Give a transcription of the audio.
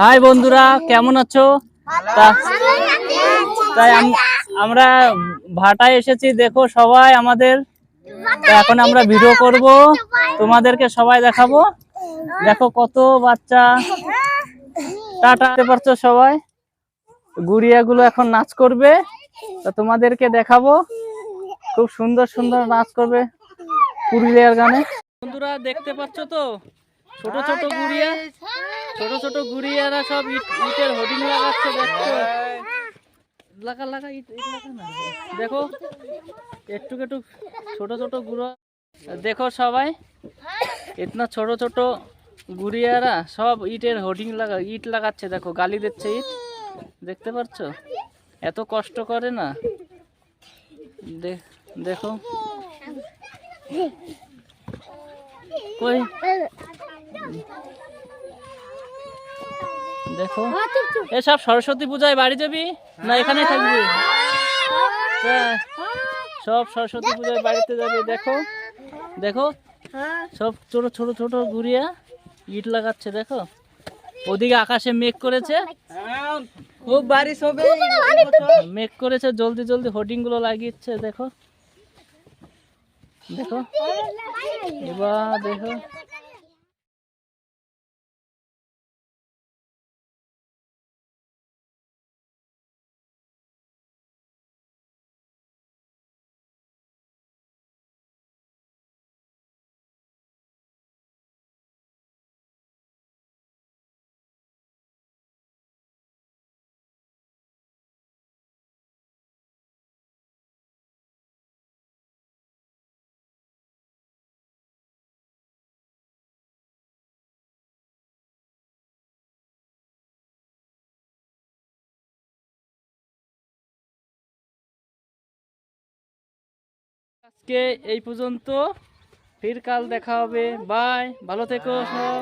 High বন্ধুরা, কেমন আছো? তাই আমরা ভাটায় এসেছি, দেখো সবাই আমাদের। এখন আমরা ভিডিও করব, তোমাদেরকে সবাই দেখাবো। দেখো কত বাচ্চা। টাটা দেখতে পারছ সবাই। গুড়িয়াগুলো এখন নাচ করবে। তা তোমাদেরকে দেখাবো। খুব সুন্দর সুন্দর নাচ করবে পুরুলিয়ার গানে। বন্ধুরা, দেখতে পাচ্ছ তো? ছোট ছোট গুড়িয়া, ছোট ছোট গুড়িয়ারা সব ইট, ইটের হোডিং লাগাচ্ছে লাগা লাগা ইট দেখো একটু একটু ছোট ছোট গুঁড়ো। দেখো সবাই, এতনা ছোট ছোট গুড়িয়ারা সব ইটের হোডিং লাগা, ইট লাগাচ্ছে, দেখো, গালি দিচ্ছে ইট। দেখতে পাচ্ছ এত কষ্ট করে না? দেখো। কই? দেখো। এসব সরস্বতী পূজায় বাড়ি যাবি? না এখানেই থাকবি? হ্যাঁ, সব সরস্বতী পূজায় বাড়িতে যাবে দেখো। দেখো। সব ছোট ছোট ছোট গুড়িয়া ইট লাগাচ্ছে দেখো। ওদিকে আকাশে মেঘ করেছে। খুব বারিশ হবে মেঘ করেছে জলদি জলদি হোর্ডিংগুলো লাগিয়েছে দেখো। দেখো। এবার দেখো। আজকে এই পর্যন্ত। ফির কাল দেখা হবে। বাই। ভালো থেকো সব।